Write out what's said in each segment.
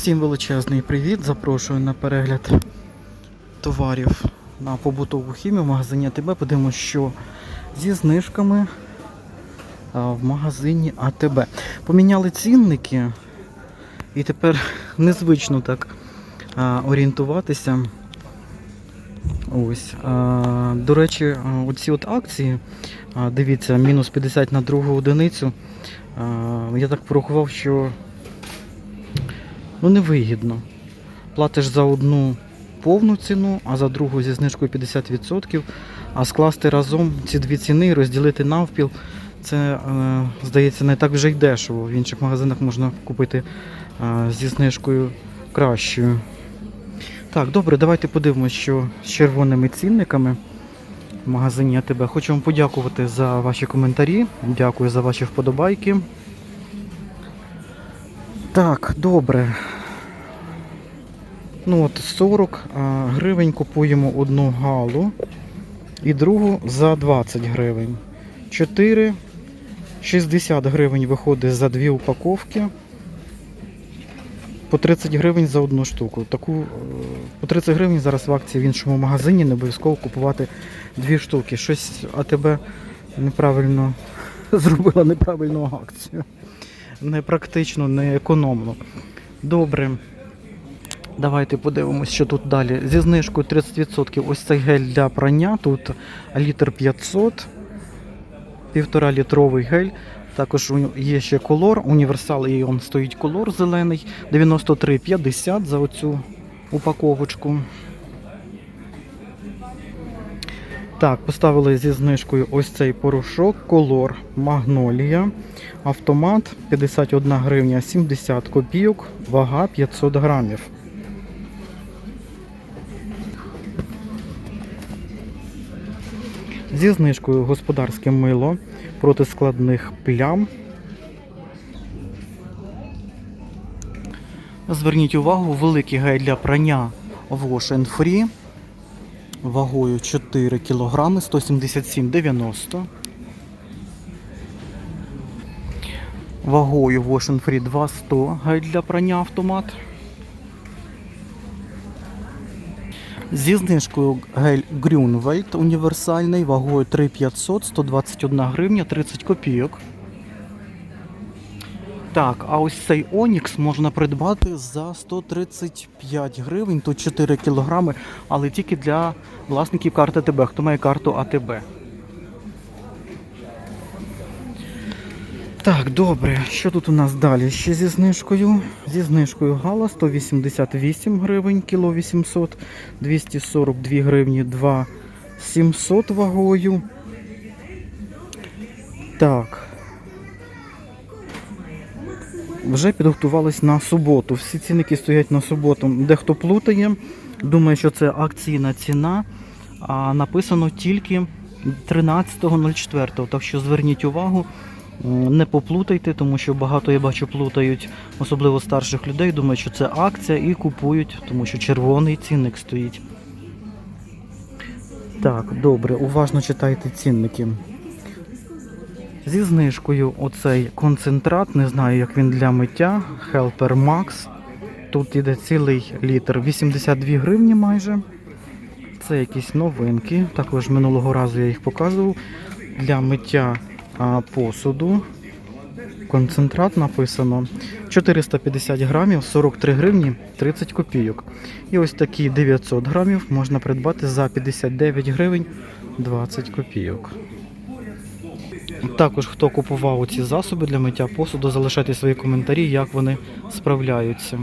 Всім величезний привіт! Запрошую на перегляд товарів на побутову хімію в магазині АТБ. Подивимося, що зі знижками в магазині АТБ. Поміняли цінники, і тепер незвично так орієнтуватися. Ось. До речі, оці от акції, дивіться, мінус 50 на другу одиницю. Я так порахував, що ну невигідно. Платиш за одну повну ціну, а за другу зі знижкою 50%. А скласти разом ці дві ціни розділити навпіл, це, е, здається, не так вже й дешево. В інших магазинах можна купити е, зі знижкою кращою. Так, добре, давайте подивимося, що з червоними цінниками в магазині АТБ. Хочу вам подякувати за ваші коментарі. Дякую за ваші вподобайки. Так, добре. Ну от 40 гривень купуємо одну галу і другу за 20 гривень. 4 60 гривень виходить за дві упаковки. По 30 гривень за одну штуку. Таку е, по 30 гривень зараз в акції в іншому магазині не обов'язково купувати дві штуки. Щось АТБ неправильно зробила неправильну акцію. Не практично, не економно. Добре. Давайте подивимось, що тут далі. Зі знижкою 30% ось цей гель для прання. Тут літр 500, півтора літровий гель. Також є ще колор, універсал і он стоїть колор зелений. 93,50 за оцю упаковочку. Так, поставили зі знижкою ось цей порошок, колор Магнолія. Автомат 51 гривня 70 копійок, вага 500 грамів. Зі знижкою господарське мило проти складних плям. Зверніть увагу, великий гель для прання Wash Free вагою 4 кг 177,90 Вагою Wash and Free 200 гель для прання автомат. Зі знижкою гель Grünwald універсальний вагою 3500 121 гривня 30 копійок. Так, а ось цей Онікс можна придбати за 135 гривень, тут 4 кілограми, але тільки для власників карти АТБ, хто має карту АТБ. Так, добре. Що тут у нас далі? Ще зі знижкою. Зі знижкою гала 188 гривень, кіло 800, 242 гривні 2 700 вагою. Так. Вже підготувались на суботу. Всі цінники стоять на суботу. Дехто плутає, думає, що це акційна ціна, а написано тільки 13.04. Так що зверніть увагу, не поплутайте, тому що багато я бачу плутають, особливо старших людей, думають, що це акція і купують, тому що червоний цінник стоїть. Так, добре, уважно читайте цінники. Зі знижкою оцей концентрат, не знаю, як він для миття, Helper Max. Тут іде цілий літр, 82 гривні майже. Це якісь новинки. Також минулого разу я їх показував. Для миття посуду. Концентрат написано 450 грамів, 43 гривні 30 копійок. І ось такі 900 грамів можна придбати за 59 гривень 20 копійок. Також, хто купував ці засоби для миття посуду, залишайте свої коментарі, як вони справляються.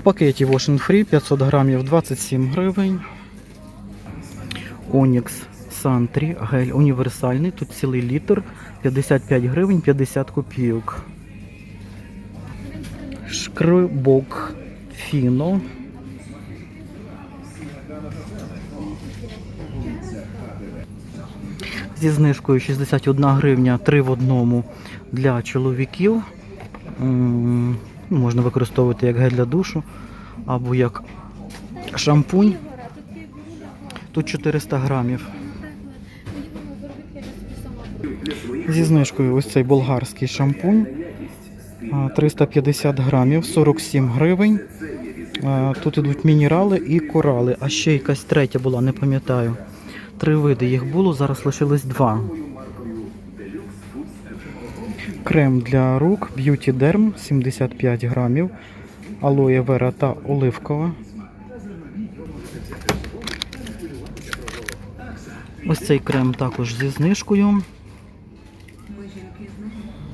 В пакеті Wash and Free 500 грамів 27 гривень. Onyx Santry гель універсальний, тут цілий літр 55 гривень 50 копійок. Шкрибок Фіно зі знижкою 61 гривня 3 в одному для чоловіків. Можна використовувати як гель для душу або як шампунь. Тут 400 грамів. Зі знижкою ось цей болгарський шампунь. 350 грамів, 47 гривень. Тут ідуть мінерали і корали. А ще якась третя була, не пам'ятаю. Три види їх було, зараз лишилось два. Крем для рук Beauty Derm 75 грамів. Алоє вера та оливкова. Ось цей крем також зі знижкою.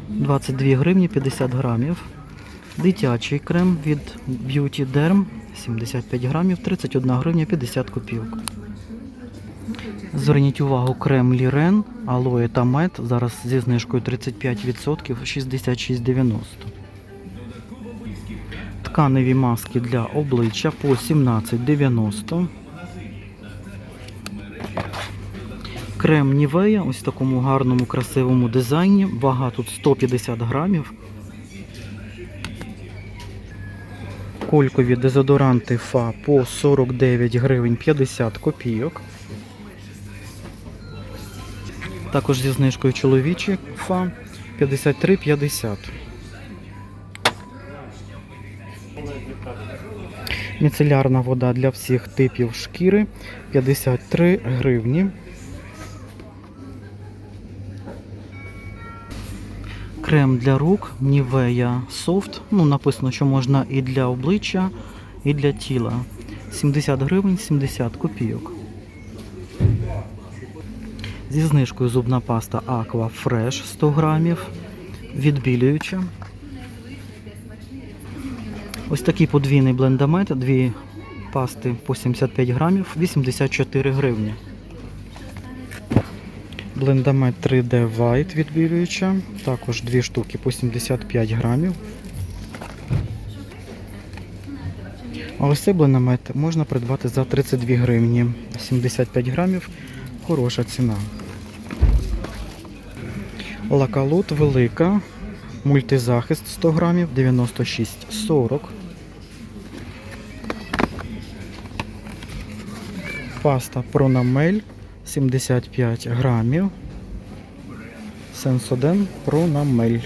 22 гривні 50 грамів. Дитячий крем від Beauty Derm 75 грамів, 31 гривня 50 копійок. Зверніть увагу, крем Лірен, алоє та мед. Зараз зі знижкою 35% 66,90. Тканеві маски для обличчя по 17,90. Крем Нівея, ось в такому гарному красивому дизайні. Вага тут 150 грамів. Колькові дезодоранти ФА по 49 гривень 50 копійок. Також зі знижкою чоловічі ФА 53,50. Міцелярна вода для всіх типів шкіри 53 гривні. Крем для рук Nivea Soft. Ну, написано, що можна і для обличчя, і для тіла. 70 гривень 70 копійок. Зі знижкою зубна паста Aqua Fresh 100 грамів. Відбілююча. Ось такий подвійний блендамет, дві пасти по 75 грамів, 84 гривні. Блендамет 3D White відбілююча, також дві штуки по 75 грамів. А ось цей блендамет можна придбати за 32 гривні. 75 грамів, хороша ціна. Лакалут велика, мультизахист 100 грамів, 96,40. Паста Пронамель 75 грамів. Сенсоден Пронамель.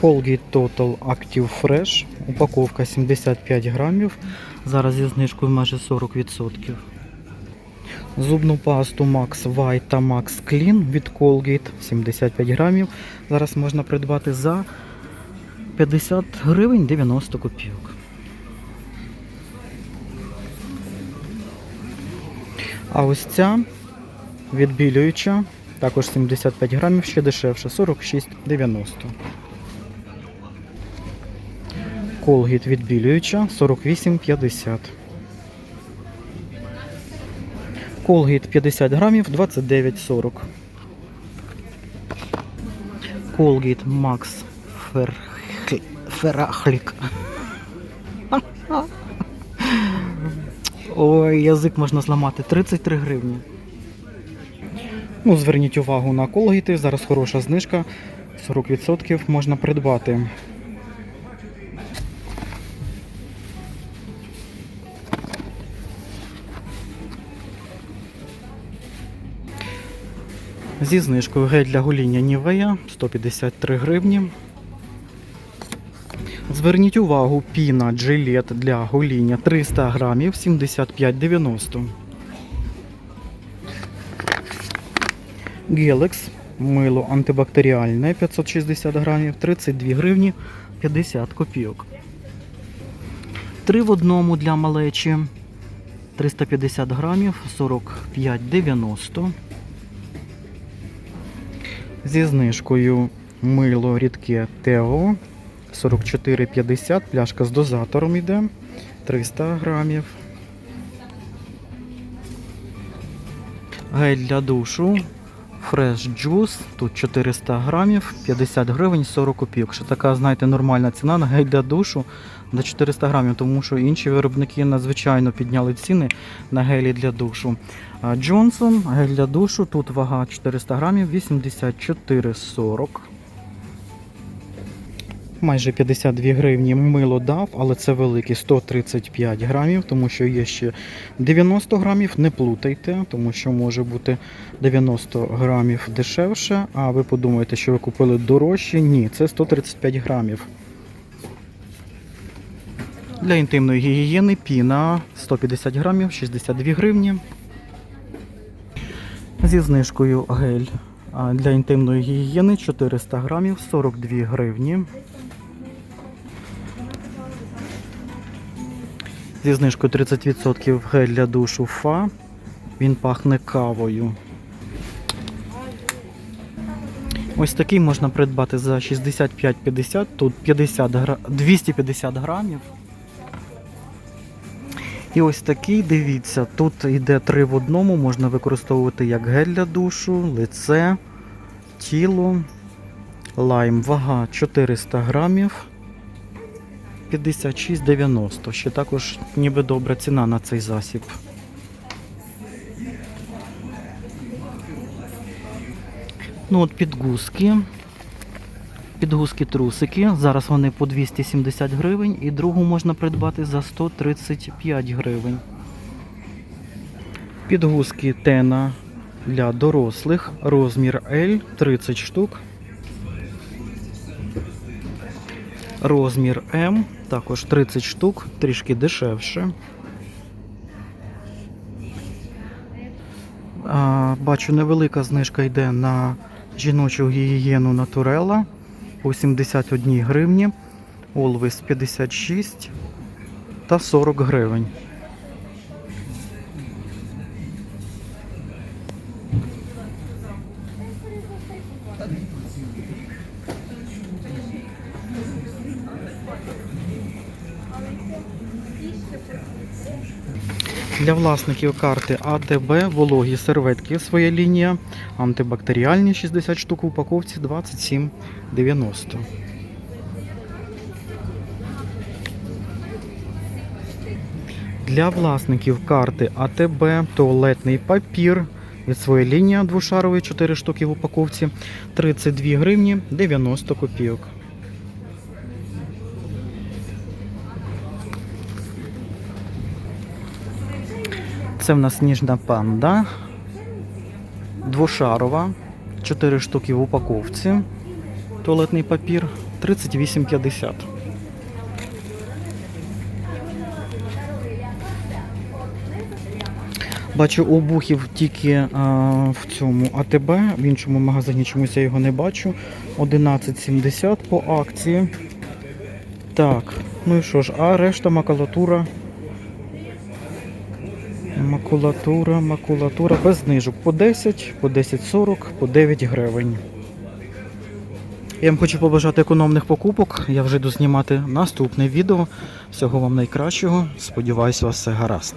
Colgate Total Active Fresh. Упаковка 75 грамів. Зараз зі знижкою майже 40%. Зубну пасту Max White та Max Clean від Colgate 75 грамів. Зараз можна придбати за 50 гривень 90 копійок. А ось ця відбілююча, також 75 грамів, ще дешевше, 46,90. Колгіт відбілююча, 48,50. Колгіт 50 грамів, 29,40. Колгіт Макс. Ферахлік. Ой, язик можна зламати. 33 гривні. Ну, зверніть увагу на колгіти. Зараз хороша знижка. 40% можна придбати. Зі знижкою гель для гоління Нівея 153 гривні. Зверніть увагу, піна джилет для гоління 300 грамів 75,90. Гелекс мило антибактеріальне 560 грамів 32 гривні 50 копійок. Три в одному для малечі 350 грамів 45,90. Зі знижкою мило рідке Тео. 44,50, пляшка з дозатором йде 300 грамів. Гель для душу. Fresh Juice, тут 400 грамів, 50 гривень 40 копійок. Що така, знаєте, нормальна ціна на гель для душу на 400 грамів, тому що інші виробники надзвичайно підняли ціни на гелі для душу. Johnson, гель для душу, тут вага 400 грамів, 84,40. Майже 52 гривні мило дав, але це великий 135 грамів, тому що є ще 90 грамів. Не плутайте, тому що може бути 90 грамів дешевше. А ви подумаєте, що ви купили дорожче? Ні, це 135 грамів. Для інтимної гігієни піна 150 грамів, 62 гривні. Зі знижкою гель для інтимної гігієни 400 грамів, 42 гривні. Зі знижкою 30% гель для душу Фа. Він пахне кавою. Ось такий можна придбати за 65,50, тут 50 гра... 250 грамів. І ось такий, дивіться, тут йде три в одному, можна використовувати як гель для душу, лице, тіло, лайм, вага 400 грамів, 56,90. Ще також ніби добра ціна на цей засіб. Ну от підгузки. Підгузки трусики. Зараз вони по 270 гривень і другу можна придбати за 135 гривень. Підгузки тена для дорослих. Розмір L 30 штук. Розмір М також 30 штук, трішки дешевше. Бачу, невелика знижка йде на жіночу гігієну Натурела по 71 гривні, олвис 56 та 40 гривень. Для власників карти АТБ вологі серветки своя лінія, антибактеріальні 60 штук в упаковці 27,90. Для власників карти АТБ туалетний папір від своєї лінії двошаровий 4 штуки в упаковці 32 гривні 90 копійок. Це в нас сніжна панда. Двошарова. 4 штуки в упаковці. Туалетний папір 38,50. Бачу обухів тільки а, в цьому АТБ, в іншому магазині чомусь я його не бачу. 11,70 по акції. Так, ну і що ж, а решта макулатура Макулатура, макулатура без знижок по 10, по 10,40, по 9 гривень. Я вам хочу побажати економних покупок. Я вже йду знімати наступне відео. Всього вам найкращого. Сподіваюсь, у вас все гаразд.